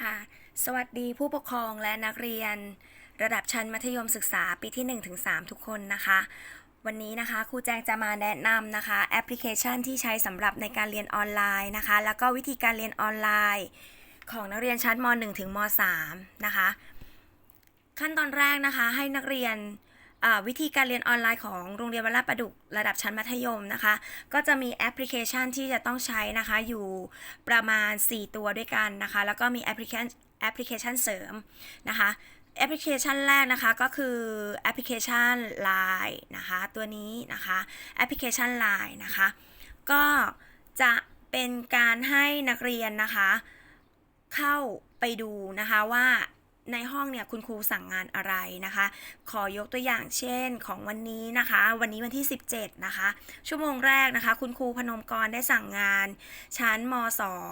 ค่ะ สวัสดีผู้ปกครองและนักเรียน ระดับชั้นมัธยมศึกษาปีที่ 1-3 ทุกคนนะคะ วันนี้นะคะครูแจงจะมาแนะนำนะคะ แอปพลิเคชันที่ใช้สำหรับในการเรียนออนไลน์นะคะ แล้วก็วิธีการเรียนออนไลน์ ของนักเรียนชั้นม .1 ถึงม .3 นะคะ ขั้นตอนแรกนะคะให้นักเรียน วิธีการเรียนออนไลน์ของโรงเรียนวัลประดุกระดับชั้นมัธยมนะคะ ก็จะมีแอปพลิเคชันที่จะต้องใช้นะคะอยู่ประมาณ 4 ตัวด้วยกันนะคะ แล้วก็มีแอปพลิเคชันแอปพลิเคชันเสริมนะคะแอปพลิเคชันแรกนะคะก็คือแอปพลิเคชัน Line นะคะตัวนี้นะคะแอปพลิเคชัน Line นะคะก็จะเป็นการให้นักเรียนนะคะ เข้าไปดูนะคะว่า ในห้องเนี่ยคุณครูสั่งงานอะไรนะคะ ขอยกตัวอย่างเช่นของวันนี้นะคะ วันนี้วันที่ 17 นะคะ ชั่วโมงแรกนะคะ คุณครูพนมกรได้สั่งงาน ชั้นม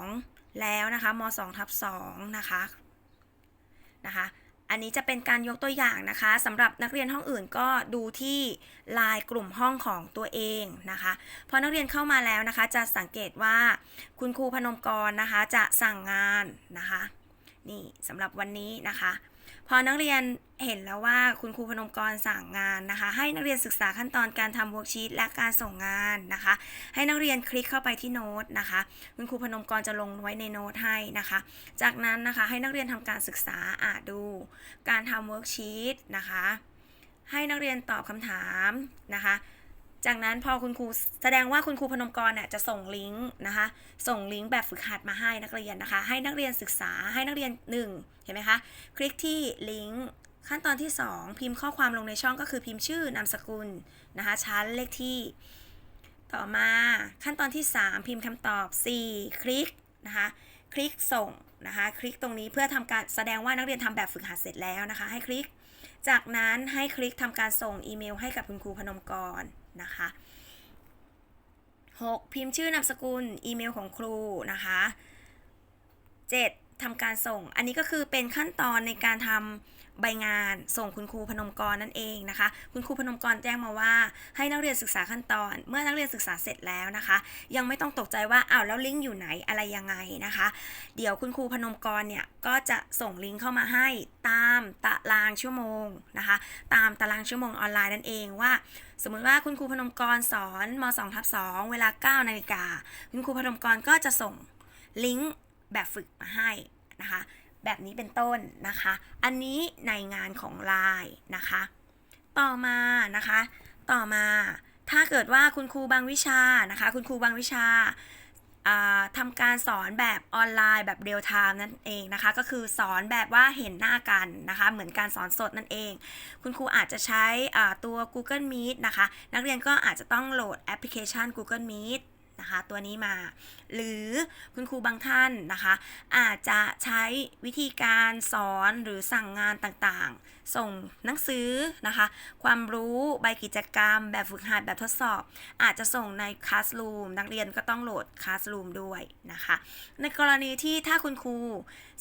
2 แล้วนะคะม2ทับ2นะคะนะคะอันนี้จะเป็นการยกตัวอย่างนะคะสำหรับนักเรียนห้องอื่นก็ดูที่ลน์กลุ่มห้องของตัวเองนะคะพอนักเรียนเข้ามาแล้วนะคะ จะสังเกตว่าคุณครูพนมกรนะคะจะสั่งงานนะคะ นี่สำหรับวันนี้นะคะ พอนักเรียนเห็นแล้วว่าคุณครูพนมกรสั่งงานนะคะ ให้นักเรียนศึกษาขั้นตอนการทำเวิร์กชีตและการส่งงานนะคะ ให้นักเรียนคลิกเข้าไปที่โน้ตนะคะ คุณครูพนมกรจะลงไว้ในโน้ตให้นะคะ จากนั้นนะคะให้นักเรียนทำการศึกษาอ่านดู การทำเวิร์กชีตนะคะ ให้นักเรียนตอบคำถามนะคะ จากนั้นพอคุณครูแสดงว่าคุณครูพนมกรเนี่ยจะส่งลิงก์นะคะส่งลิงก์แบบฝึกหัดมาให้นักเรียนนะคะ ให้นักเรียนศึกษาให้นักเรียน 1 เห็นไหมคะคลิกที่ลิงก์ขั้นตอนที่ 2 พิมพ์ข้อความลงในช่องก็คือพิมพ์ชื่อนามสกุลนะคะชั้นเลขที่ ต่อมาขั้นตอนที่ 3 พิมพ์คำตอบ 4 คลิกนะคะคลิกส่งนะคะคลิกตรงนี้เพื่อทำการแสดงว่านักเรียนทำแบบฝึกหัดเสร็จแล้วนะคะ ให้คลิก จากนั้นให้คลิกทำการส่งอีเมลให้กับคุณครูพนมกร นะคะ 6. พิมพ์ชื่อนามสกุลอีเมลของครูนะคะ 7. ทำการส่ง อันนี้ก็คือเป็นขั้นตอนในการทำ ใบงานส่งคุณครูพนมกรนั่นเองนะคะ คุณครูพนมกรแจ้งมาว่า ให้นักเรียนศึกษาขั้นตอน เมื่อนักเรียนศึกษาเสร็จแล้วนะคะ ยังไม่ต้องตกใจว่าอ้าวแล้วลิงก์อยู่ไหนอะไรยังไงนะคะ เดี๋ยวคุณครูพนมกรเนี่ยก็จะส่งลิงก์เข้ามาให้ตามตารางชั่วโมงนะคะ ตามตารางชั่วโมงออนไลน์นั่นเองว่า สมมุติว่าคุณครูพนมกรสอนม2ทับ2เวลา9นาฬิกาคุณครูพนมกรก็จะส่งลิงก์แบบฝึกมาให้นะคะ แบบนี้เป็นต้นนะคะ อันนี้ในงานของไลน์นะคะ ต่อมานะคะ ต่อมาถ้าเกิดว่าคุณครูบางวิชานะคะ คุณครูบางวิชาทำการสอนแบบออนไลน์แบบเรียลไทม์นั่นเองนะคะ ก็คือสอนแบบว่าเห็นหน้ากันนะคะ เหมือนการสอนสดนั่นเอง คุณครูอาจจะใช้ตัว Google Meet นะคะ นักเรียนก็อาจจะต้องโหลดแอปพลิเคชัน Google Meet นะคะตัวนี้มา หรือคุณครูบางท่านนะคะ อาจจะใช้วิธีการสอนหรือสั่งงานต่างๆ ส่งหนังสือนะคะ ความรู้ใบกิจกรรม แบบฝึกหัดแบบทดสอบ อาจจะส่งใน Classroom นักเรียนก็ต้องโหลด Classroom ด้วยนะคะ ในกรณีที่ถ้าคุณครู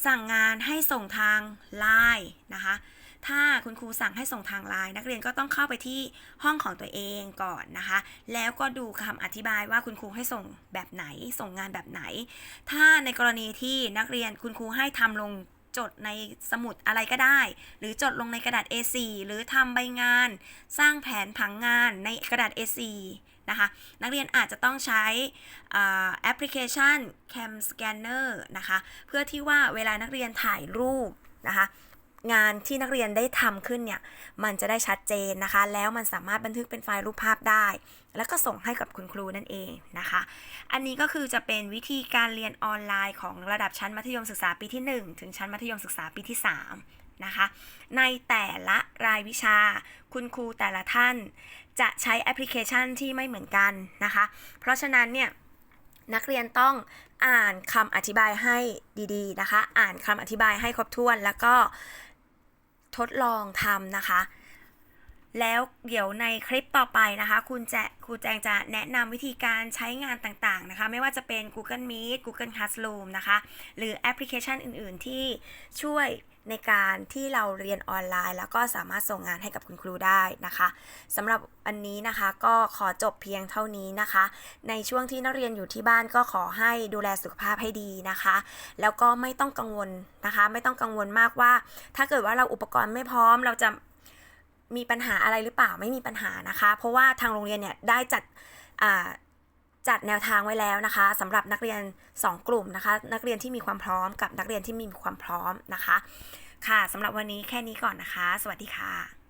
สั่งงานให้ส่งทาง Line นะคะ ถ้าคุณครูสั่งให้ส่งทางไลน์นักเรียนก็ต้องเข้าไปที่ห้องของตัวเองก่อนนะคะ แล้วก็ดูคำอธิบายว่าคุณครูให้ส่งแบบไหน ส่งงานแบบไหน ถ้าในกรณีที่นักเรียนคุณครูให้ทำลงจดในสมุดอะไรก็ได้ หรือจดลงในกระดาษ A4 หรือทำใบงาน สร้างแผนผังงานในกระดาษ A4 นะคะ นักเรียนอาจจะต้องใช้แอปพลิเคชัน Cam Scanner นะคะ เพื่อที่ว่าเวลานักเรียนถ่ายรูปนะคะ งานที่นักเรียนได้ทำขึ้นเนี่ยมันจะได้ชัดเจนนะคะ แล้วมันสามารถบันทึกเป็นไฟล์รูปภาพได้ แล้วก็ส่งให้กับคุณครูนั่นเองนะคะ อันนี้ก็คือจะเป็นวิธีการเรียนออนไลน์ของระดับชั้นมัธยมศึกษาปีที่ 1 ถึงชั้นมัธยมศึกษาปีที่ 3 นะคะ ในแต่ละรายวิชา คุณครูแต่ละท่าน จะใช้แอปพลิเคชันที่ไม่เหมือนกันนะคะ เพราะฉะนั้นเนี่ยนักเรียนต้องอ่านคำอธิบายให้ดีๆนะคะ อ่านคำอธิบายให้ครบถ้วนแล้วก็ ทดลองทำนะคะ แล้วเดี๋ยวในคลิปต่อไปนะคะ คุณจะครูแจงจะแนะนำวิธีการใช้งานต่างๆนะคะ ไม่ว่าจะเป็น Google Meet Google Classroom นะคะ หรือแอปพลิเคชันอื่นๆ ที่ช่วยในการที่เราเรียนออนไลน์ แล้วก็สามารถส่งงานให้กับคุณครูได้นะคะสำหรับอันนี้นะคะก็ขอจบเพียงเท่านี้นะคะ ในช่วงที่นักเรียนอยู่ที่บ้านก็ขอให้ดูแลสุขภาพให้ดีนะคะ แล้วก็ไม่ต้องกังวลนะคะ ไม่ต้องกังวลมากว่า ถ้าเกิดว่าเราอุปกรณ์ไม่พร้อมเราจะ มีปัญหาอะไรหรือเปล่าไม่มีปัญหานะคะ เพราะว่าทางโรงเรียนเนี่ยได้จัดจัดแนวทางไว้แล้วนะคะสำหรับนักเรียน 2 กลุ่มนะคะ นักเรียนที่มีความพร้อมกับนักเรียนที่มีความพร้อมนะคะ ค่ะสำหรับวันนี้แค่นี้ก่อนนะคะ สวัสดีค่ะ